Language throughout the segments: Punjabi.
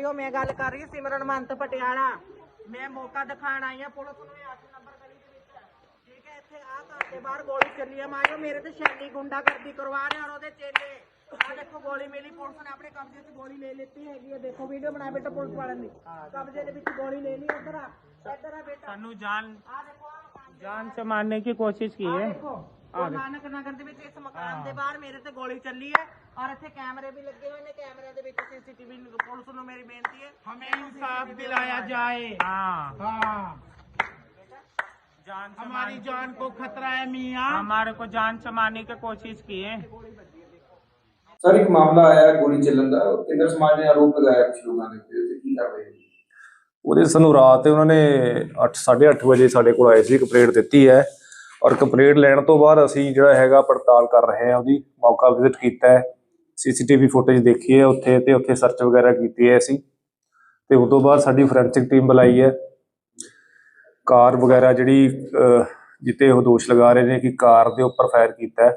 ਆਇਓ ਮੈਂ ਗੱਲ ਕਰ ਰਹੀ ਸਿਮਰਨ ਮੰਤ ਪਟਿਆਲਾ ਮੈਂ ਮੌਕਾ ਦਿਖਾਣ ਆਈ ਆ ਪੁਲਿਸ ਨੂੰ ਇਹ 8 ਨੰਬਰ ਗਲੀ ਦੇ ਵਿੱਚ ਠੀਕ ਹੈ ਇੱਥੇ ਆ ਘਰ ਦੇ ਬਾਹਰ ਗੋਲੀ ਚੱਲੀ ਆ ਮਾਰਿਓ ਮੇਰੇ ਤੇ ਸ਼ੈਲੀ ਗੁੰਡਾ ਕਰਦੀ ਕਰਵਾ ਰਹੇ ਔਰ ਉਹਦੇ ਚੇਲੇ ਆ ਦੇਖੋ ਗੋਲੀ ਮਿਲੀ ਪੁਲਿਸ ਨੇ ਆਪਣੇ ਕਬਜ਼ੇ 'ਚ ਗੋਲੀ ਲੈ ਲਿੱਤੀ ਹੈਗੀ ਹੈ ਦੇਖੋ ਵੀਡੀਓ ਬਣਾ ਬੇਟਾ ਪੁਲਿਸ ਵਾਲਿਆਂ ਦੀ ਕਬਜ਼ੇ ਦੇ ਵਿੱਚ ਗੋਲੀ ਲੈ ਲਈ ਇੱਧਰ ਆ ਇੱਧਰ ਆ ਬੇਟਾ ਸਾਨੂੰ ਜਾਨ ਆ ਦੇਖੋ ਆ ਮਕਾਨ ਦੇ ਜਾਨ से मारने की कोशिश की ਆਹ है ਦੇਖੋ ਉਹ ਨਾਨਕ ਨਗਰ ਦੇ ਵਿੱਚ ਇਸ ਮਕਾਨ ਦੇ ਬਾਹਰ ਮੇਰੇ ਤੇ ਗੋਲੀ ਚੱਲੀ ਹੈ ਔਰ ਇੱਥੇ ਕੈਮਰੇ ਵੀ ਲੱਗੇ ਹੋਏ ਨੇ ਕੈਮਰਿਆਂ ਦੇ ਵਿੱਚ ਸੀਸੀਟੀਵੀ ਪੁਲਿਸ ਨੂੰ ਮੇਰੀ ਬੇਨਤੀ ਹੈ हमें इंसाफ दिलाया जाए हाँ हाँ जान से हमारी मारने- जान को खतरा है मियाँ हमारे को जान से मारने की कोशिश की है ਸਰ ਇੱਕ ਮਾਮਲਾ ਆਇਆ ਹੈ ਗੋਲੀ ਚੱਲਣ ਦਾ ਕੇਂਦਰ ਸਮਾਜ ਨੇ ਆਰੋਪ ਲਗਾਇਆ ਕੁਝ ਲੋਕਾਂ ਦੇ ਉੱਤੇ ਤੇ ਕੀ ਕਰ ਰਹੇ ਹੋ ਉਹਦੇ ਸਾਨੂੰ ਰਾਤ ਉਹਨਾਂ ਨੇ 8 8:30 ਵਜੇ ਸਾਡੇ ਕੋਲ ਆਏ ਸੀ ਕੰਪਲੇਂਟ ਦਿੱਤੀ ਹੈ ਔਰ ਕੰਪਲੇਂਟ ਲੈਣ ਤੋਂ ਬਾਅਦ ਅਸੀਂ ਜਿਹੜਾ ਹੈਗਾ ਪੜਤਾਲ ਕਰ ਰਹੇ ਹਾਂ ਉਹਦੀ ਮੌਕਾ ਵਿਜ਼ਿਟ ਕੀਤਾ ਹੈ। ਸੀਸੀਟੀਵੀ ਫੁਟੇਜ ਦੇਖੀ ਹੈ ਉੱਥੇ ਤੇ ਉੱਥੇ ਸਰਚ ਵਗੈਰਾ ਕੀਤੀ ਹੈ ਅਸੀਂ। ਤੇ ਉਸ ਤੋਂ ਬਾਅਦ ਸਾਡੀ ਫੋਰੈਂਸਿਕ ਟੀਮ ਬੁਲਾਈ ਹੈ। ਕਾਰ ਵਗੈਰਾ ਜਿਹੜੀ ਅਹ, ਜਿੱਤੇ ਉਹ ਦੋਸ਼ ਲਗਾ ਰਹੇ ਨੇ ਕਿ ਕਾਰ ਦੇ ਉੱਪਰ ਫਾਇਰ ਕੀਤਾ ਹੈ।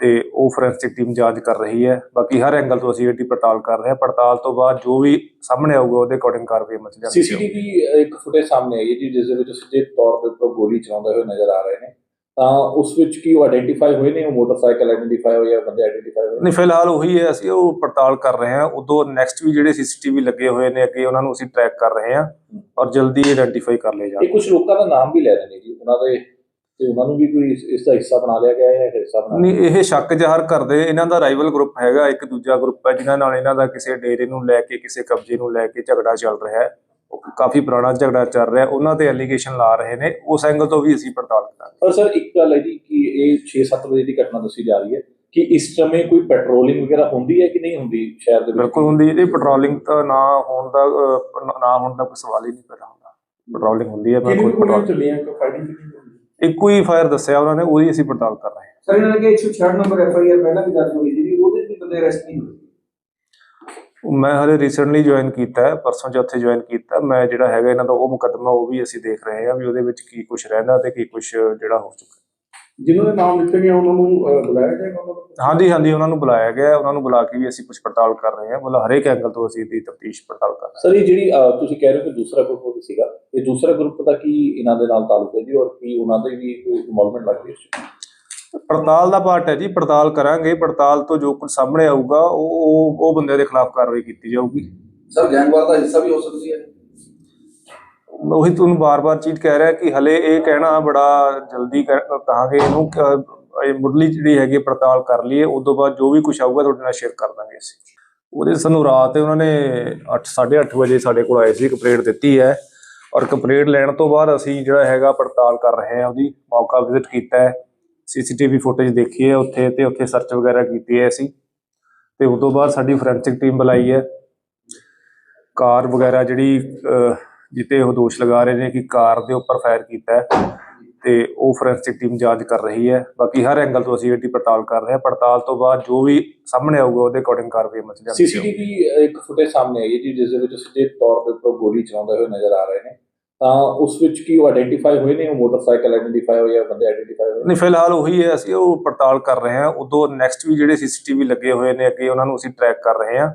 ਤੇ ਉਹ ਫੋਰੈਂਸਿਕ ਟੀਮ ਜਾਂਚ ਕਰ ਰਹੀ ਹੈ। ਬਾਕੀ ਹਰ ਐਂਗਲ ਤੋਂ ਅਸੀਂ ਇਹਦੀ ਪੜਤਾਲ ਕਰ ਰਹੇ ਹਾਂ। ਪੜਤਾਲ ਤੋਂ ਬਾਅਦ ਜੋ ਵੀ ਸਾਹਮਣੇ ਆਊਗਾ ਉਹਦੇ ਅਕੋਰਡਿੰਗ ਕਾਰਵਾਈ ਅਮਲ 'ਚ ਲਿਆਂਦੀ ਜਾਊਗੀ। ਸੀਸੀਟੀਵੀ ਇੱਕ ਫੁਟੇਜ ਸਾਹਮਣੇ ਆਈ ਹੈ ਜੀ ਜਿਸ ਦੇ ਵਿੱਚ ਸਿੱਧੇ ਤੌਰ ਦੇ ਉੱਪਰ ਗੋਲੀ ਚਲਾਉਂਦੇ ਹੋਏ ਨਜ਼ਰ ਆ ਰਹੇ ਨੇ ਤਾਂ ਉਸ ਵਿੱਚ ਕੀ ਉਹ ਆਇਡੈਂਟੀਫਾਈ ਹੋਏ ਨੇ? ਉਹ ਮੋਟਰਸਾਈਕਲ ਆਇਡੈਂਟੀਫਾਈ ਜਾਂ ਬੰਦੇ ਆਇਡੈਂਟੀਫਾਈ ਹੋਏ ਨਹੀਂ ਫਿਲਹਾਲ ਉਹੀ ਹੈ ਅਸੀਂ ਉਹ ਪੜਤਾਲ ਕਰ ਰਹੇ ਹਾਂ। ਉਦੋਂ ਨੈਕਸਟ ਵੀ ਜਿਹੜੇ ਸੀਸੀਟੀਵੀ ਲੱਗੇ ਹੋਏ ਨੇ ਅੱਗੇ ਉਹਨਾਂ ਨੂੰ ਅਸੀਂ ਟਰੈਕ ਕਰ ਰਹੇ ਹਾਂ ਔਰ ਜਲਦੀ ਆਇਡੈਂਟੀਫਾਈ ਕਰ ਲਏ ਇਹ ਜਾਣਗੇ। ਕੁਝ ਲੋਕਾਂ ਦਾ ਨਾਮ ਵੀ ਲੈ ਰਹੇ ਨੇ ਜੀ। ਉਹਨਾਂ ਦੇ ਤੇ ਉਹਨਾਂ ਨੂੰ ਵੀ ਕੋਈ ਇਸ- ਇਸ ਦਾ ਹਿੱਸਾ ਬਣਾ ਲਿਆ ਗਿਆ ਹੈ ਜਾਂ ਹਿੱਸਾ ਬਣਾ ਨਹੀਂ ਇਹ ਸ਼ੱਕ ਜ਼ਾਹਰ ਕਰਦੇ ਇਹਨਾਂ ਦਾ ਰਾਈਵਲ ਗਰੁੱਪ ਹੈਗਾ ਇੱਕ ਦੂਜਾ ਗਰੁੱਪ ਹੈ ਜਿਨ੍ਹਾਂ ਨਾਲ ਇਹਨਾਂ ਦਾ ਕਿਸੇ ਡੇਰੇ ਨੂੰ ਲੈ ਕੇ ਕਿਸੇ ਕਬਜ਼ੇ ਨੂੰ ਲੈ ਕੇ ਝਗੜਾ ਚੱਲ ਰਿਹਾ ਹੈ। ਉਹ ਕਾਫੀ ਪੁਰਾਣਾ ਝਗੜਾ ਚੱਲ ਰਿਹਾ ਉਹਨਾਂ ਤੇ ਐਲੀਗੇਸ਼ਨ ਲਾ ਰਹੇ ਨੇ ਉਸ ਐਂਗਲ ਤੋਂ ਵੀ ਅਸੀਂ ਪੜਤਾਲ ਕਰਾਂਗੇ। ਪਰ ਸਰ ਇੱਕ ਗੱਲ ਹੈ ਜੀ ਕਿ ਇਹ 6-7 ਵਜੇ ਦੀ ਘਟਨਾ ਦੱਸੀ ਜਾ ਰਹੀ ਹੈ ਕਿ ਇਸ ਸਮੇਂ ਕੋਈ ਪੈਟਰੋਲਿੰਗ ਵਗੈਰਾ ਹੁੰਦੀ ਹੈ ਕਿ ਨਹੀਂ ਹੁੰਦੀ ਸ਼ਹਿਰ ਦੇ ਵਿੱਚ? ਬਿਲਕੁਲ ਹੁੰਦੀ ਇਹਦੀ ਪੈਟਰੋਲਿੰਗ ਤਾਂ ਨਾ ਹੋਣ ਦਾ ਅਹ, ਨਾ ਹੋਣ ਦਾ ਕੋਈ ਸਵਾਲ ਹੀ ਨਹੀਂ ਪੈਦਾ ਹੁੰਦਾ। ਪੈਟਰੋਲਿੰਗ ਹੁੰਦੀ ਹੈ ਬਿਲਕੁਲ ਪੈਟਰੋਲ ਚੱਲੀਆਂ? ਕਿ ਫਾਈਟਿੰਗ ਇੱਕੋ ਹੀ ਫਾਇਰ ਦੱਸਿਆ ਉਹਨਾਂ ਨੇ ਉਹਦੀ ਅਸੀਂ ਪੜਤਾਲ ਕਰ ਰਹੇ ਹਾਂ। ਸਰ ਇਹਨਾਂ ਨੇ ਕਿ 166 ਨੰਬਰ ਐਫ ਆਈ ਆਰ ਪਹਿਲਾਂ ਵੀ ਦਰਜ ਹੋਈ ਸੀ ਵੀ ਉਹਦੇ 'ਚ ਵੀ ਬੰਦੇ ਅਰੈਸਟ ਨਹੀਂ ਹੋਏ। ਮੈਂ ਹਲੇ ਰੀਸੈਂਟਲੀ ਜੁਆਇਨ ਕੀਤਾ ਹੈ ਪਰਸੋਂ ਚੌਥੇ ਜੁਆਇਨ ਕੀਤਾ ਮੈਂ ਜਿਹੜਾ ਹੈਗਾ ਇਹਨਾਂ ਦਾ ਉਹ ਮੁਕੱਦਮਾ ਉਹ ਵੀ ਅਸੀਂ ਦੇਖ ਰਹੇ ਹਾਂ ਵੀ ਉਹਦੇ ਵਿੱਚ ਕੀ ਕੁਝ ਰਹਿੰਦਾ ਤੇ ਕੀ ਕੁਝ ਜਿਹੜਾ ਹੋ ਚੁੱਕਾ। ਜਿਨ੍ਹਾਂ ਦੇ ਨਾਮ ਲਿਖੇ ਗਏ ਉਹਨਾਂ ਨੂੰ ਬੁਲਾਇਆ ਜਾਏਗਾ ਉਹਨਾਂ ਨੂੰ? ਹਾਂਜੀ ਹਾਂਜੀ ਉਹਨਾਂ ਨੂੰ ਬੁਲਾਇਆ ਗਿਆ ਹੈ, ਉਹਨਾਂ ਨੂੰ ਬੁਲਾ ਕੇ ਵੀ ਅਸੀਂ ਕੁਝ ਪੜਤਾਲ ਕਰ ਰਹੇ ਹਾਂ ਮਤਲਬ ਹਰੇਕ ਐਂਗਲ ਤੋਂ ਅਸੀਂ ਇਹਦੀ ਤਫਤੀਸ਼ ਪੜਤਾਲ ਕਰ ਰਹੇ ਸਰ ਇਹ ਜਿਹੜੀ ਅਹ, ਤੁਸੀਂ ਕਹਿ ਰਹੇ ਹੋ ਕਿ ਦੂਸਰਾ ਗਰੁੱਪ ਵੀ ਸੀਗਾ ਇਹ ਦੂਸਰਾ ਗਰੁੱਪ ਦਾ ਕੀ ਇਹਨਾਂ ਦੇ ਨਾਲ ਤਾਲੁਕ ਹੈ ਜੀ ਔਰ ਕੀ ਉਹਨਾਂ ਦੇ ਵੀ ਕੋਈ ਇਨਵੋਲਵਮੈਂਟ ਲੱਗਦੀ ਹੈ ਇਸ 'ਚ? ਹਾਂ ਪੜਤਾਲ ਦਾ ਪਾਰਟ ਹੈ ਜੀ ਪੜਤਾਲ ਕਰਾਂਗੇ ਪੜਤਾਲ ਤੋਂ ਜੋ ਕੁਝ ਸਾਹਮਣੇ ਆਊਗਾ ਉਹ ਉਹ- ਉਹ ਬੰਦੇ ਦੇ ਖਿਲਾਫ ਕਾਰਵਾਈ ਕੀਤੀ ਜਾਊਗੀ। ਸਰ ਗੈਂਗਵਾਰ ਦਾ ਹਿੱਸਾ ਵੀ ਹੋ ਸਕਦੀ ਹੈ। ਉਹੀ ਤੁਹਾਨੂੰ ਬਾਰ-ਬਾਰ ਚੀਜ਼ ਕਹਿ ਰਿਹਾ ਕਿ ਹਲੇ ਇਹ ਕਹਿਣਾ ਬੜਾ ਜਲਦੀ ਕਹਿ- ਕਹਾਂਗੇ ਇਹਨੂੰ ਕਿ ਇਹ ਮੁੱਢਲੀ ਜਿਹੜੀ ਹੈਗੀ ਪੜਤਾਲ ਕਰ ਲਈਏ ਉਸ ਤੋਂ ਬਾਅਦ ਜੋ ਵੀ ਕੁਝ ਆਊਗਾ ਤੁਹਾਡੇ ਨਾਲ ਸ਼ੇਅਰ ਕਰ ਦਾਂਗੇ ਅਸੀਂ। ਉਹਦੇ ਸਾਨੂੰ ਰਾਤ ਉਹਨਾਂ ਨੇ 8 8:30 ਵਜੇ ਸਾਡੇ ਕੋਲ ਆਏ ਸੀ ਕੰਪਲੇਂਟ ਦਿੱਤੀ ਹੈ। ਔਰ ਕੰਪਲੇਂਟ ਲੈਣ ਤੋਂ ਬਾਅਦ ਅਸੀਂ ਜਿਹੜਾ ਹੈਗਾ ਪੜਤਾਲ ਕਰ ਰਹੇ ਹਾਂ, ਉਹਦੀ ਮੌਕਾ ਵਿਜ਼ਿਟ ਕੀਤਾ ਹੈ। ਸੀਸੀਟੀਵੀ ਫੁਟੇਜ ਦੇਖੀ ਹੈ ਉੱਥੇ ਤੇ ਉੱਥੇ ਸਰਚ ਵਗੈਰਾ ਕੀਤੀ ਹੈ ਅਸੀਂ। ਤੇ ਉਸ ਤੋਂ ਬਾਅਦ ਸਾਡੀ ਫੋਰੈਂਸਿਕ ਟੀਮ ਬੁਲਾਈ ਹੈ। ਕਾਰ ਵਗੈਰਾ ਜਿਹੜੀ ਜਿੱਤੇ ਉਹ ਦੋਸ਼ ਲਗਾ ਰਹੇ ਨੇ ਕਿ ਕਾਰ ਦੇ ਉੱਪਰ ਫਾਇਰ ਕੀਤਾ ਹੈ ਤੇ ਉਹ ਫੋਰੈਂਸਿਕ ਟੀਮ ਜਾਂਚ ਕਰ ਰਹੀ ਹੈ। ਬਾਕੀ ਹਰ ਐਂਗਲ ਤੋਂ ਅਸੀਂ ਇਹਦੀ ਪੜਤਾਲ ਕਰ ਰਹੇ ਹਾਂ। ਪੜਤਾਲ ਤੋਂ ਬਾਅਦ ਜੋ ਵੀ ਸਾਹਮਣੇ ਆਊਗਾ ਉਹਦੇ ਅਕੋਰਡਿੰਗ ਕਾਰਵਾਈ ਅਮਲ 'ਚ ਲਿਆਂਦੀ ਜਾਊਗੀ। ਸੀਸੀਟੀਵੀ ਇੱਕ ਫੁਟੇਜ ਸਾਹਮਣੇ ਆਈ ਹੈ ਜੀ ਜਿਸ ਦੇ ਵਿੱਚ ਸਿੱਧੇ ਤੌਰ ਦੇ ਉੱਪਰ ਗੋਲੀ ਚਲਾਉਂਦੇ ਹੋਏ ਨਜ਼ਰ ਆ ਰਹੇ ਨੇ। ਤਾਂ ਉਸ ਵਿੱਚ ਕੀ ਉਹ ਆਇਡੈਂਟੀਫਾਈ ਹੋਏ ਨੇ? ਉਹ ਮੋਟਰਸਾਈਕਲ ਆਇਡੈਂਟੀਫਾਈ ਜਾਂ ਬੰਦੇ ਆਇਡੈਂਟੀਫਾਈ ਹੋਏ ਨਹੀਂ ਫਿਲਹਾਲ ਉਹੀ ਹੈ। ਅਸੀਂ ਉਹ ਪੜਤਾਲ ਕਰ ਰਹੇ ਹਾਂ। ਉਦੋਂ ਨੈਕਸਟ ਵੀ ਜਿਹੜੇ ਸੀਸੀਟੀਵੀ ਲੱਗੇ ਹੋਏ ਨੇ ਅੱਗੇ ਉਹਨਾਂ ਨੂੰ ਅਸੀਂ ਟਰੈਕ ਕਰ ਰਹੇ ਹਾਂ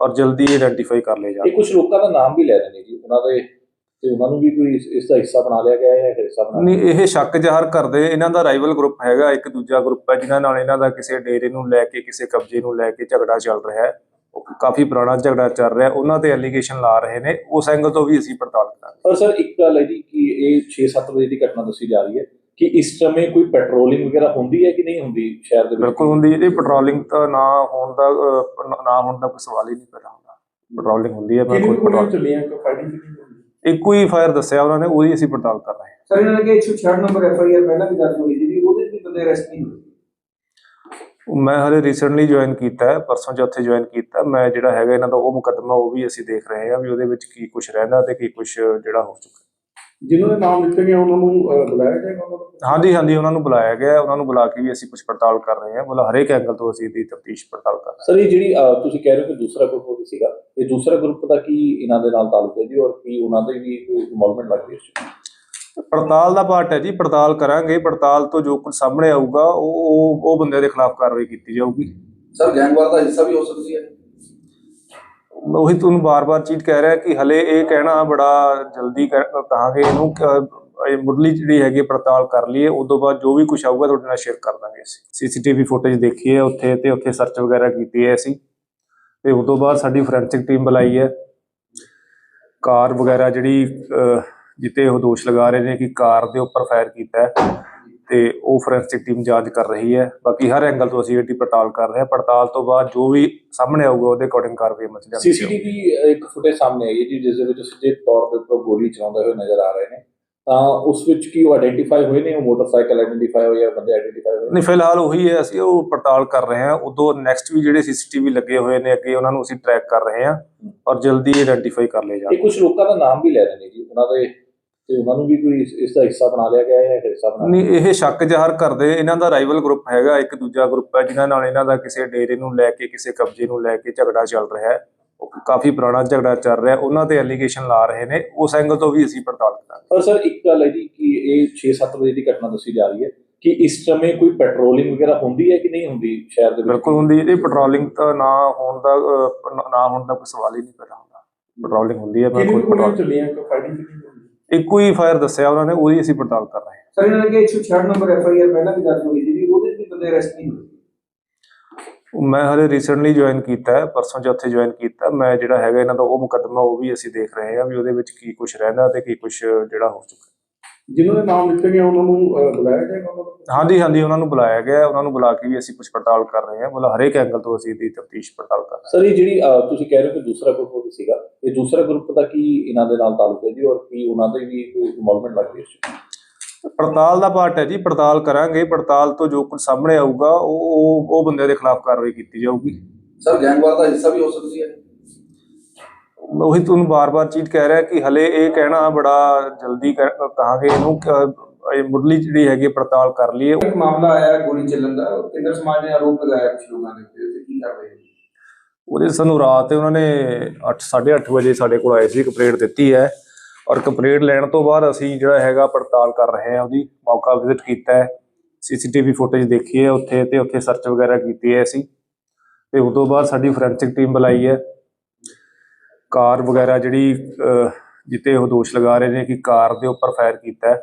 ਔਰ ਜਲਦੀ ਆਇਡੈਂਟੀਫਾਈ ਕਰ ਲਏ ਇਹ ਜਾਣਗੇ ਕੁਝ ਲੋਕਾਂ ਦਾ ਨਾਮ ਵੀ ਲੈ ਰਹੇ ਨੇ ਜੀ। ਉਹਨਾਂ ਦੇ ਤੇ ਉਹਨਾਂ ਨੂੰ ਵੀ ਕੋਈ ਇਸ- ਇਸ ਦਾ ਹਿੱਸਾ ਬਣਾ ਲਿਆ ਗਿਆ ਹੈ ਜਾਂ ਹਿੱਸਾ ਬਣਾ ਨਹੀਂ ਇਹ ਸ਼ੱਕ ਜ਼ਾਹਰ ਕਰਦੇ ਇਹਨਾਂ ਦਾ ਰਾਈਵਲ ਗਰੁੱਪ ਹੈਗਾ ਇੱਕ ਦੂਜਾ ਗਰੁੱਪ ਹੈ ਜਿਨ੍ਹਾਂ ਨਾਲ ਇਹਨਾਂ ਦਾ ਕਿਸੇ ਡੇਰੇ ਨੂੰ ਲੈ ਕੇ ਕਿਸੇ ਕਬਜ਼ੇ ਨੂੰ ਲੈ ਕੇ ਝਗੜਾ ਚੱਲ ਰਿਹਾ ਹੈ। ਉਹ ਕਾਫੀ ਪੁਰਾਣਾ ਝਗੜਾ ਚੱਲ ਰਿਹਾ ਉਹਨਾਂ ਤੇ ਐਲੀਗੇਸ਼ਨ ਲਾ ਰਹੇ ਨੇ ਉਸ ਐਂਗਲ ਤੋਂ ਵੀ ਅਸੀਂ ਪੜਤਾਲ ਕਰਾਂਗੇ। ਪਰ ਸਰ ਇੱਕ ਗੱਲ ਹੈ ਜੀ ਕਿ ਇਹ 6-7 ਵਜੇ ਦੀ ਘਟਨਾ ਦੱਸੀ ਜਾ ਰਹੀ ਹੈ ਕਿ ਇਸ ਸਮੇਂ ਕੋਈ ਪੈਟਰੋਲਿੰਗ ਵਗੈਰਾ ਹੁੰਦੀ ਹੈ ਕਿ ਨਹੀਂ ਹੁੰਦੀ ਸ਼ਹਿਰ ਦੇ ਵਿੱਚ? ਬਿਲਕੁਲ ਹੁੰਦੀ ਇਹਦੀ ਪੈਟਰੋਲਿੰਗ ਤਾਂ ਨਾ ਹੋਣ ਦਾ ਅਹ, ਨਾ ਹੋਣ ਦਾ ਕੋਈ ਸਵਾਲ ਹੀ ਨਹੀਂ ਪੈਦਾ ਹੁੰਦਾ। ਪੈਟਰੋਲਿੰਗ ਹੁੰਦੀ ਹੈ ਬਿਲਕੁਲ ਗੋਲੀਆਂ ਪੈਟਰੋਲ ਚੱਲੀਆਂ ਕਿ ਫਾਈਟਿੰਗ ਇੱਕੋ ਹੀ ਫਾਇਰ ਦੱਸਿਆ ਉਹਨਾਂ ਨੇ ਉਹਦੀ ਅਸੀਂ ਪੜਤਾਲ ਕਰ ਰਹੇ ਹਾਂ। ਸਰ ਇਹਨਾਂ ਨੇ ਕਿ 166 ਨੰਬਰ ਐਫ ਆਈ ਆਰ ਪਹਿਲਾਂ ਵੀ ਦਰਜ ਹੋਈ ਸੀ ਵੀ ਉਹਦੇ ਵੀ ਬੰਦੇ ਅਰੈਸਟ ਨਹੀਂ ਹੋਏ। ਮੈਂ ਹਲੇ ਰੀਸੈਂਟਲੀ ਜੁਆਇਨ ਕੀਤਾ ਹੈ ਪਰਸੋਂ ਚੌਥੇ ਜੁਆਇਨ ਕੀਤਾ ਮੈਂ ਜਿਹੜਾ ਹੈਗਾ ਇਹਨਾਂ ਦਾ ਉਹ ਮੁਕੱਦਮਾ ਉਹ ਵੀ ਅਸੀਂ ਦੇਖ ਰਹੇ ਹਾਂ ਵੀ ਉਹਦੇ ਵਿੱਚ ਕੀ ਕੁਝ ਰਹਿੰਦਾ ਤੇ ਕੀ ਕੁਝ ਜਿਹੜਾ ਹੋ ਚੁੱਕਾ। ਜਿਨ੍ਹਾਂ ਦੇ ਨਾਮ ਲਿਖੇ ਗਏ ਉਹਨਾਂ ਨੂੰ ਬੁਲਾਇਆ ਜਾਏਗਾ ਉਹਨਾਂ ਨੂੰ? ਹਾਂਜੀ ਹਾਂਜੀ ਉਹਨਾਂ ਨੂੰ ਬੁਲਾਇਆ ਗਿਆ ਹੈ, ਉਹਨਾਂ ਨੂੰ ਬੁਲਾ ਕੇ ਵੀ ਅਸੀਂ ਕੁਝ ਪੜਤਾਲ ਕਰ ਰਹੇ ਹਾਂ ਮਤਲਬ ਹਰੇਕ ਐਂਗਲ ਤੋਂ ਅਸੀਂ ਇਹਦੀ ਤਫਤੀਸ਼ ਪੜਤਾਲ ਕਰ ਰਹੇ ਸਰ ਇਹ ਜਿਹੜੀ ਤੁਸੀਂ ਕਹਿ ਰਹੇ ਹੋ ਕਿ ਦੂਸਰਾ ਗਰੁੱਪ ਵੀ ਸੀਗਾ ਇਹ ਦੂਸਰਾ ਗਰੁੱਪ ਦਾ ਕੀ ਇਹਨਾਂ ਦੇ ਨਾਲ ਤਾਲੁਕ ਹੈ ਜੀ ਔਰ ਕੀ ਉਹਨਾਂ ਦੇ ਵੀ ਕੋਈ ਇਨਵੋਲਵਮੈਂਟ ਲੱਗਦੀ ਹੈ ਇਸ 'ਚ? ਹਾਂ ਪੜਤਾਲ ਦਾ ਪਾਰਟ ਹੈ ਜੀ ਪੜਤਾਲ ਕਰਾਂਗੇ ਪੜਤਾਲ ਤੋਂ ਜੋ ਕੁਝ ਸਾਹਮਣੇ ਆਊਗਾ ਉਹ ਉਹ- ਉਹ ਬੰਦੇ ਦੇ ਖਿਲਾਫ ਕਾਰਵਾਈ ਕੀਤੀ ਜਾਊਗੀ। ਸਰ ਗੈਂਗਵਾਰ ਦਾ ਹਿੱਸਾ ਵੀ ਹੋ ਸਕਦੀ ਹੈ? ਉਹੀ ਤੁਹਾਨੂੰ ਬਾਰ-ਬਾਰ ਚੀਜ਼ ਕਹਿ ਰਿਹਾ ਕਿ ਹਲੇ ਇਹ ਕਹਿਣਾ ਬੜਾ ਜਲਦੀ ਕਹਿ- ਕਹਾਂਗੇ ਇਹਨੂੰ ਇਹ ਮੁੱਢਲੀ ਜਿਹੜੀ ਹੈਗੀ ਪੜਤਾਲ ਕਰ ਲਈਏ ਉਸ ਤੋਂ ਬਾਅਦ ਜੋ ਵੀ ਕੁਝ ਆਊਗਾ ਤੁਹਾਡੇ ਨਾਲ ਸ਼ੇਅਰ ਕਰ ਦਾਂਗੇ ਅਸੀਂ। ਸੀਸੀਟੀਵੀ ਫੁਟੇਜ ਦੇਖੀ ਹੈ ਉੱਥੇ ਤੇ ਉੱਥੇ ਸਰਚ ਵਗੈਰਾ ਕੀਤੀ ਹੈ ਅਸੀਂ। ਤੇ ਉਸ ਤੋਂ ਬਾਅਦ ਸਾਡੀ ਫੋਰੈਂਸਿਕ ਟੀਮ ਬੁਲਾਈ ਹੈ। ਕਾਰ ਵਗੈਰਾ ਜਿਹੜੀ ਅਹ, ਜਿੱਤੇ ਉਹ ਦੋਸ਼ ਲਗਾ ਰਹੇ ਨੇ ਕਿ ਕਾਰ ਦੇ ਉੱਪਰ ਫਾਇਰ ਕੀਤਾ ਹੈ ਤੇ ਉਹ ਫੋਰੈਂਸਿਕ ਟੀਮ ਜਾਂਚ ਕਰ ਰਹੀ ਹੈ। ਬਾਕੀ ਹਰ ਐਂਗਲ ਤੋਂ ਅਸੀਂ ਇਹਦੀ ਪੜਤਾਲ ਕਰ ਰਹੇ ਹਾਂ। ਪੜਤਾਲ ਤੋਂ ਬਾਅਦ ਜੋ ਵੀ ਸਾਹਮਣੇ ਆਊਗਾ ਉਹਦੇ ਅਕੋਰਡਿੰਗ ਕਾਰਵਾਈ ਅਮਲ 'ਚ ਲਿਆਂਦੀ ਜਾਊਗੀ। ਸੀਸੀਟੀਵੀ ਇੱਕ ਫੁਟੇਜ ਸਾਹਮਣੇ ਆਈ ਹੈ ਜੀ ਜਿਸ ਦੇ ਵਿੱਚ ਸਿੱਧੇ ਤੌਰ ਦੇ ਉੱਪਰ ਗੋਲੀ ਚਲਾਉਂਦੇ ਹੋਏ ਨਜ਼ਰ ਆ ਰਹੇ ਨੇ। ਤਾਂ ਉਸ ਵਿੱਚ ਕੀ ਉਹ ਆਇਡੈਂਟੀਫਾਈ ਹੋਏ ਨੇ? ਉਹ ਮੋਟਰਸਾਈਕਲ ਆਇਡੈਂਟੀਫਾਈ ਹੋਏ ਜਾਂ ਬੰਦੇ ਆਇਡੈਂਟੀਫਾਈ ਹੋਏ? ਨਹੀਂ ਫਿਲਹਾਲ ਉਹੀ ਹੈ ਅਸੀਂ ਉਹ ਪੜਤਾਲ ਕਰ ਰਹੇ ਹਾਂ। ਉਦੋਂ ਨੈਕਸਟ ਵੀ ਜਿਹੜੇ ਸੀਸੀਟੀਵੀ ਲੱਗੇ ਹੋਏ ਨੇ ਅੱਗੇ ਉਹਨਾਂ ਨੂੰ ਅਸੀਂ ਟਰੈਕ ਕਰ ਰਹੇ ਹਾਂ ਔਰ ਜਲਦੀ ਆਇਡੈਂਟੀਫਾਈ ਕਰ ਲਏ ਇਹ ਜਾਣਗੇ ਕੁਝ ਲੋਕਾਂ ਦਾ ਨਾਮ ਵੀ ਲੈ ਰਹੇ ਨੇ ਜੀ। ਉਹਨਾਂ ਦੇ ਤੇ ਉਹਨਾਂ ਨੂੰ ਵੀ ਕੋਈ ਇਸ- ਦਾ ਹਿੱਸਾ ਬਣਾ ਲਿਆ ਗਿਆ ਹੈ ਜਾਂ ਹਿੱਸਾ ਬਣਾ ਨਹੀਂ ਇਹ ਸ਼ੱਕ ਜ਼ਾਹਰ ਕਰਦੇ। ਇਹਨਾਂ ਦਾ ਰਾਈਵਲ ਗਰੁੱਪ ਹੈਗਾ ਇੱਕ ਦੂਜਾ ਗਰੁੱਪ ਹੈ ਜਿਨ੍ਹਾਂ ਨਾਲ ਇਹਨਾਂ ਦਾ ਕਿਸੇ ਡੇਰੇ ਨੂੰ ਲੈ ਕੇ ਕਿਸੇ ਕਬਜ਼ੇ ਨੂੰ ਲੈ ਕੇ ਝਗੜਾ ਚੱਲ ਰਿਹਾ ਹੈ। ਕਾਫੀ ਪੁਰਾਣਾ ਝਗੜਾ ਚੱਲ ਰਿਹਾ ਉਹਨਾਂ ਤੇ ਐਲੀਗੇਸ਼ਨ ਲਾ ਰਹੇ ਨੇ ਉਸ ਐਂਗਲ ਤੋਂ ਵੀ ਅਸੀਂ ਪੜਤਾਲ ਕਰਾਂਗੇ। ਪਰ ਸਰ ਇੱਕ ਗੱਲ ਹੈ ਜੀ ਕਿ ਇਹ 6-7 ਵਜੇ ਦੀ ਘਟਨਾ ਦੱਸੀ ਜਾ ਰਹੀ ਹੈ ਕਿ ਇਸ ਸਮੇਂ ਕੋਈ ਪੈਟਰੋਲਿੰਗ ਵਗੈਰਾ ਹੁੰਦੀ ਹੈ ਕਿ ਨਹੀਂ ਹੁੰਦੀ ਸ਼ਹਿਰ ਦੇ ਵਿੱਚ? ਬਿਲਕੁਲ ਹੁੰਦੀ ਇਹ ਪੈਟਰੋਲਿੰਗ ਤਾਂ ਨਾ ਹੋਣ ਦਾ ਨਾ ਹੋਣ ਦਾ ਕੋਈ ਸਵਾਲ ਹੀ ਨਹੀਂ ਪੈਦਾ ਹੁੰਦਾ। ਪੈਟਰੋਲਿੰਗ ਹੁੰਦੀ ਹੈ ਬਿਲਕੁਲ ਪੈਟਰੋਲ ਚੱਲੀਆਂ ਕਿ ਹੋਈ ਇੱਕੋ ਹੀ? ਫਾਇਰ ਦੱਸਿਆ ਉਹਨਾਂ ਨੇ ਉਹਦੀ ਅਸੀਂ ਪੜਤਾਲ ਕਰ ਰਹੇ ਹਾਂ। ਸਰ ਇਹਨਾਂ ਨੇ ਕਿ 166 ਨੰਬਰ ਐਫ ਆਈ ਆਰ ਪਹਿਲਾਂ ਵੀ ਦਰਜ ਹੋਈ ਸੀ ਵੀ ਉਹਦੇ 'ਚ ਵੀ ਬੰਦੇ ਅਰੈਸਟ ਨਹੀਂ ਹੋਏ। ਮੈਂ ਹਲੇ ਰੀਸੈਂਟਲੀ ਜੁਆਇਨ ਕੀਤਾ ਹੈ ਪਰਸੋਂ ਚੌਥੇ ਜੁਆਇਨ ਕੀਤਾ ਮੈਂ ਜਿਹੜਾ ਹੈਗਾ ਇਹਨਾਂ ਦਾ ਉਹ ਮੁਕੱਦਮਾ ਉਹ ਵੀ ਅਸੀਂ ਦੇਖ ਰਹੇ ਹਾਂ ਵੀ ਉਹਦੇ ਵਿੱਚ ਕੀ ਕੁਝ ਰਹਿੰਦਾ ਤੇ ਕੀ ਕੁਝ ਜਿਹੜਾ ਹੋ ਚੁੱਕਾ ਜਿਨ੍ਹਾਂ ਦੇ ਨਾਮ ਲਿਖੇ ਗਏ ਉਹਨਾਂ ਨੂੰ ਬੁਲਾਇਆ ਜਾਏਗਾ ਉਹਨਾਂ ਨੂੰ? ਹਾਂਜੀ ਹਾਂਜੀ ਉਹਨਾਂ ਨੂੰ ਬੁਲਾਇਆ ਗਿਆ ਹੈ, ਉਹਨਾਂ ਨੂੰ ਬੁਲਾ ਕੇ ਵੀ ਅਸੀਂ ਕੁਝ ਪੜਤਾਲ ਕਰ ਰਹੇ ਹਾਂ ਮਤਲਬ ਹਰੇਕ ਐਂਗਲ ਤੋਂ ਅਸੀਂ ਇਹਦੀ ਤਫਤੀਸ਼ ਪੜਤਾਲ ਕਰ ਰਹੇ ਸਰ ਇਹ ਜਿਹੜੀ ਤੁਸੀਂ ਕਹਿ ਰਹੇ ਹੋ ਕਿ ਦੂਸਰਾ ਗਰੁੱਪ ਵੀ ਸੀਗਾ ਇਹ ਦੂਸਰਾ ਗਰੁੱਪ ਦਾ ਕੀ ਇਹਨਾਂ ਦੇ ਨਾਲ ਤਾਲੁਕ ਹੈ ਜੀ ਔਰ ਕੀ ਉਹਨਾਂ ਦੇ ਵੀ ਕੋਈ ਇਨਵੋਲਵਮੈਂਟ ਹੈ ਇਸ 'ਚ? ਹਾਂ ਪੜਤਾਲ ਦਾ ਪਾਰਟ ਹੈ ਜੀ ਪੜਤਾਲ ਕਰਾਂਗੇ ਪੜਤਾਲ ਤੋਂ ਜੋ ਕੁਝ ਸਾਹਮਣੇ ਆਊਗਾ ਉਹ ਉਹ- ਬੰਦੇ ਦੇ ਖਿਲਾਫ ਕਾਰਵਾਈ ਕੀਤੀ ਜਾਊਗੀ। ਸਰ ਗੈਂਗਵਾਰ ਦਾ ਹਿੱਸਾ ਵੀ ਹੋ ਸਕਦੀ ਹੈ? ਉਹੀ ਤੁਹਾਨੂੰ ਬਾਰ-ਬਾਰ ਚੀਜ਼ ਕਹਿ ਰਿਹਾ ਕਿ ਹਲੇ ਇਹ ਕਹਿਣਾ ਬੜਾ ਜਲਦੀ ਕਹਿ- ਕਹਾਂਗੇ ਇਹਨੂੰ ਇਹ ਮੁੱਢਲੀ ਜਿਹੜੀ ਹੈਗੀ ਪੜਤਾਲ ਕਰ ਲਈਏ। ਇੱਕ ਮਾਮਲਾ ਆਇਆ ਗੋਲੀ ਚੱਲਣ ਦਾ ਕੇਂਦਰ ਸਮਾਜ ਨੇ ਆਰੋਪ ਲਗਾਇਆ ਕੁਝ ਲੋਕਾਂ ਦੇ ਉੱਤੇ ਤੇ ਕੀ ਕਾਰਵਾਈ ਉਹਦੇ ਸਾਨੂੰ ਰਾਤ ਤੇ ਉਹਨਾਂ ਨੇ 8 8:30 ਵਜੇ ਸਾਡੇ ਕੋਲ ਆਏ ਸੀ ਕੰਪਲੇਂਟ ਦਿੱਤੀ ਹੈ। ਔਰ ਕੰਪਲੇਂਟ ਲੈਣ ਤੋਂ ਬਾਅਦ ਅਸੀਂ ਜਿਹੜਾ ਹੈਗਾ ਪੜਤਾਲ ਕਰ ਰਹੇ ਹਾਂ ਉਹਦੀ ਮੌਕਾ ਵਿਜ਼ਿਟ ਕੀਤਾ ਹੈ। ਸੀਸੀਟੀਵੀ ਫੁਟੇਜ ਦੇਖੀ ਹੈ ਉੱਥੇ ਤੇ ਉੱਥੇ ਸਰਚ ਵਗੈਰਾ ਕੀਤੀ ਹੈ ਅਸੀਂ। ਤੇ ਉਸ ਤੋਂ ਬਾਅਦ ਸਾਡੀ ਫੋਰੈਂਸਿਕ ਟੀਮ ਬੁਲਾਈ ਹੈ। ਕਾਰ ਵਗੈਰਾ ਜਿਹੜੀ ਅਹ, ਜਿੱਤੇ ਉਹ ਦੋਸ਼ ਲਗਾ ਰਹੇ ਨੇ ਕਿ ਕਾਰ ਦੇ ਉੱਪਰ ਫਾਇਰ ਕੀਤਾ ਹੈ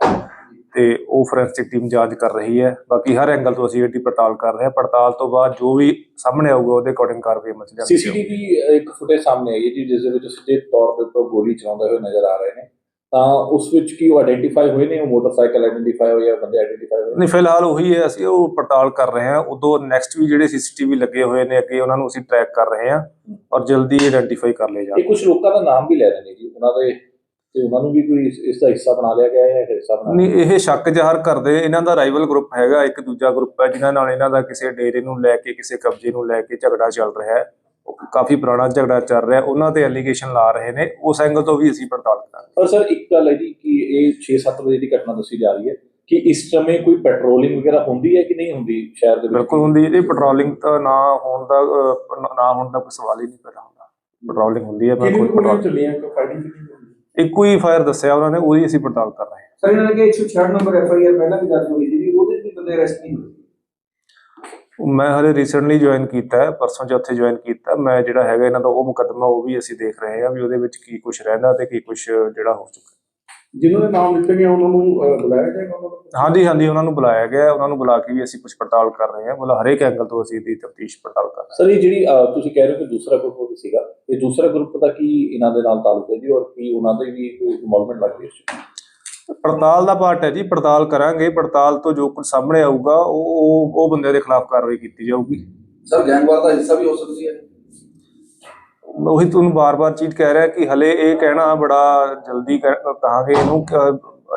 ਤੇ ਉਹ ਫੋਰੈਂਸਿਕ ਟੀਮ ਜਾਂਚ ਕਰ ਰਹੀ ਹੈ। ਬਾਕੀ ਹਰ ਐਂਗਲ ਤੋਂ ਅਸੀਂ ਇਹਦੀ ਪੜਤਾਲ ਕਰ ਰਹੇ ਹਾਂ। ਪੜਤਾਲ ਤੋਂ ਬਾਅਦ ਜੋ ਵੀ ਸਾਹਮਣੇ ਆਊਗਾ ਉਹਦੇ ਅਕੋਰਡਿੰਗ ਕਾਰਵਾਈ ਅਮਲ 'ਚ ਲਿਆਂਦੀ ਸੀਸੀਟੀਵੀ ਇੱਕ ਫੁਟੇਜ ਸਾਹਮਣੇ ਆਈ ਹੈ ਜੀ ਜਿਸ ਦੇ ਵਿੱਚ ਸਿੱਧੇ ਤੌਰ 'ਤੇ ਉੱਪਰ ਗੋਲੀ ਚਲਾਉਂਦੇ ਹੋਏ ਨਜ਼ਰ ਆ ਰਹੇ ਨੇ। ਤਾਂ ਉਸ ਵਿੱਚ ਕੀ ਉਹ ਆਇਡੈਂਟੀਫਾਈ ਹੋਏ ਨੇ? ਉਹ ਮੋਟਰਸਾਈਕਲ ਆਇਡੈਂਟੀਫਾਈ ਹੋਏ ਜਾਂ ਬੰਦੇ ਆਇਡੈਂਟੀਫਾਈ ਹੋਏ? ਨਹੀਂ ਫਿਲਹਾਲ ਉਹੀ ਹੈ ਅਸੀਂ ਉਹ ਪੜਤਾਲ ਕਰ ਰਹੇ ਹਾਂ। ਉਦੋਂ ਨੈਕਸਟ ਵੀ ਜਿਹੜੇ ਸੀਸੀਟੀਵੀ ਲੱਗੇ ਹੋਏ ਨੇ ਅੱਗੇ ਉਹਨਾਂ ਨੂੰ ਅਸੀਂ ਟਰੈਕ ਕਰ ਰਹੇ ਹਾਂ ਔਰ ਜਲਦੀ ਆਇਡੈਂਟੀਫਾਈ ਕਰ ਲਏ ਇਹ ਜਾਣਗੇ ਕੁਝ ਲੋਕਾਂ ਦਾ ਨਾਮ ਵੀ ਲੈ ਰਹੇ ਨੇ ਜੀ ਉਹਨਾਂ ਦੇ ਤੇ ਉਹਨਾਂ ਨੂੰ ਵੀ ਕੋਈ ਇਸ- ਦਾ ਹਿੱਸਾ ਬਣਾ ਲਿਆ ਗਿਆ ਹੈ ਜਾਂ ਹਿੱਸਾ ਬਣਾ ਨਹੀਂ ਇਹ ਸ਼ੱਕ ਜ਼ਾਹਰ ਕਰਦੇ ਇਹਨਾਂ ਦਾ ਰਾਈਵਲ ਗਰੁੱਪ ਹੈਗਾ ਇੱਕ ਦੂਜਾ ਗਰੁੱਪ ਹੈ ਜਿਨ੍ਹਾਂ ਨਾਲ ਇਹਨਾਂ ਦਾ ਕਿਸੇ ਡੇਰੇ ਨੂੰ ਲੈ ਕੇ ਕਿਸੇ ਕਬਜ਼ੇ ਨੂੰ ਲੈ ਕੇ ਝਗੜਾ ਚੱਲ ਰਿਹਾ ਹੈ। ਉਹ ਕਾਫੀ ਪੁਰਾਣਾ ਝਗੜਾ ਚੱਲ ਰਿਹਾ ਉਹਨਾਂ ਤੇ ਐਲੀਗੇਸ਼ਨ ਲਾ ਰਹੇ ਨੇ ਉਸ ਐਂਗਲ ਤੋਂ ਵੀ ਅਸੀਂ ਪੜਤਾਲ ਪਰ ਸਰ ਇੱਕ ਗੱਲ ਹੈ ਜੀ ਕਿ ਇਹ 6-7 ਵਜੇ ਦੀ ਘਟਨਾ ਦੱਸੀ ਜਾ ਰਹੀ ਹੈ ਕਿ ਇਸ ਸਮੇਂ ਕੋਈ ਪੈਟਰੋਲਿੰਗ ਵਗੈਰਾ ਹੁੰਦੀ ਹੈ ਕਿ ਨਹੀਂ ਹੁੰਦੀ ਸ਼ਹਿਰ ਦੇ ਵਿੱਚ? ਬਿਲਕੁਲ ਹੁੰਦੀ ਇਹ ਪੈਟਰੋਲਿੰਗ ਤਾਂ ਨਾ ਹੋਣ ਦਾ ਨਾ ਹੋਣ ਦਾ ਕੋਈ ਸਵਾਲ ਹੀ ਨਹੀਂ ਪੈਦਾ ਹੁੰਦਾ। ਪੈਟਰੋਲਿੰਗ ਹੁੰਦੀ ਹੈ ਬਿਲਕੁਲ ਗੋਲੀਆਂ ਪੈਟਰੋਲ ਚੱਲੀਆਂ ਕਿ ਫਾਇਰਿੰਗ ਇੱਕੋ ਹੀ ਫਾਇਰ ਦੱਸਿਆ ਉਹਨਾਂ ਨੇ ਉਹਦੀ ਅਸੀਂ ਪੜਤਾਲ ਕਰ ਰਹੇ ਹਾਂ। ਸਰ ਇਹਨਾਂ ਨੇ ਕਿ 166 ਨੰਬਰ ਐਫ ਆਈ ਆਰ ਪਹਿਲਾਂ ਵੀ ਦਰਜ ਹੋਈ ਸੀ ਵੀ ਉਹਦੇ ਵੀ ਬੰਦੇ ਅਰੈਸਟ ਨਹੀਂ ਹੋਏ। ਮੈਂ ਹਲੇ ਰੀਸੈਂਟਲੀ ਜੁਆਇਨ ਕੀਤਾ ਹੈ ਪਰਸੋਂ ਚੌਥੇ ਜੁਆਇਨ ਕੀਤਾ ਮੈਂ ਜਿਹੜਾ ਹੈਗਾ ਇਹਨਾਂ ਦਾ ਉਹ ਮੁਕੱਦਮਾ ਉਹ ਵੀ ਅਸੀਂ ਦੇਖ ਰਹੇ ਹਾਂ ਵੀ ਉਹਦੇ ਵਿੱਚ ਕੀ ਕੁਝ ਰਹਿੰਦਾ ਤੇ ਕੀ ਕੁਝ ਜਿਹੜਾ ਹੋ ਚੁੱਕਾ ਜਿਨ੍ਹਾਂ ਦੇ ਨਾਮ ਲਿਖੇ ਗਏ ਉਹਨਾਂ ਨੂੰ ਬੁਲਾਇਆ ਜਾਏਗਾ ਉਹਨਾਂ ਨੂੰ? ਹਾਂਜੀ ਹਾਂਜੀ ਉਹਨਾਂ ਨੂੰ ਬੁਲਾਇਆ ਗਿਆ ਹੈ, ਉਹਨਾਂ ਨੂੰ ਬੁਲਾ ਕੇ ਵੀ ਅਸੀਂ ਕੁਝ ਪੜਤਾਲ ਕਰ ਰਹੇ ਹਾਂ। ਮਤਲਬ ਹਰੇਕ ਐਂਗਲ ਤੋਂ ਅਸੀਂ ਇਹਦੀ ਤਫਤੀਸ਼ ਪੜਤਾਲ ਕਰ ਰਹੇ ਸਰ ਇਹ ਜਿਹੜੀ ਤੁਸੀਂ ਕਹਿ ਰਹੇ ਹੋ ਕਿ ਦੂਸਰਾ ਗਰੁੱਪ ਵੀ ਸੀਗਾ ਇਹ ਦੂਸਰਾ ਗਰੁੱਪ ਦਾ ਕੀ ਇਹਨਾਂ ਦੇ ਨਾਲ ਤਾਲੁਕ ਹੈ ਜੀ? ਔਰ ਕੀ ਉਹਨਾਂ ਦੇ ਵੀ ਕੋਈ ਇਨਵੋਲਵਮੈਂਟ ਹੈ ਇਸ 'ਚ? ਹਾਂ ਪੜਤਾਲ ਦਾ ਪਾਰਟ ਹੈ ਜੀ ਪੜਤਾਲ ਕਰਾਂਗੇ ਪੜਤਾਲ ਤੋਂ ਜੋ ਕੁਝ ਸਾਹਮਣੇ ਆਊਗਾ ਉਹ ਉਹ- ਬੰਦੇ ਦੇ ਖਿਲਾਫ ਕਾਰਵਾਈ ਕੀਤੀ ਜਾਊਗੀ। ਸਰ ਗੈਂਗਵਾਰ ਦਾ ਹਿੱਸਾ ਵੀ ਹੋ ਸਕਦੀ ਹੈ? ਉਹੀ ਤੁਹਾਨੂੰ ਬਾਰ-ਬਾਰ ਚੀਜ਼ ਕਹਿ ਰਿਹਾ ਕਿ ਹਲੇ ਇਹ ਕਹਿਣਾ ਬੜਾ ਜਲਦੀ ਕਹਿ- ਕਹਾਂਗੇ ਇਹਨੂੰ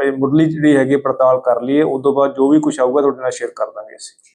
ਇਹ ਮੁੱਢਲੀ ਜਿਹੜੀ ਹੈਗੀ ਪੜਤਾਲ ਕਰ ਲਈਏ ਉਸ ਤੋਂ ਬਾਅਦ ਜੋ ਵੀ ਕੁਝ ਆਊਗਾ ਤੁਹਾਡੇ ਨਾਲ ਸ਼ੇਅਰ ਕਰ ਦਾਂਗੇ ਅਸੀਂ।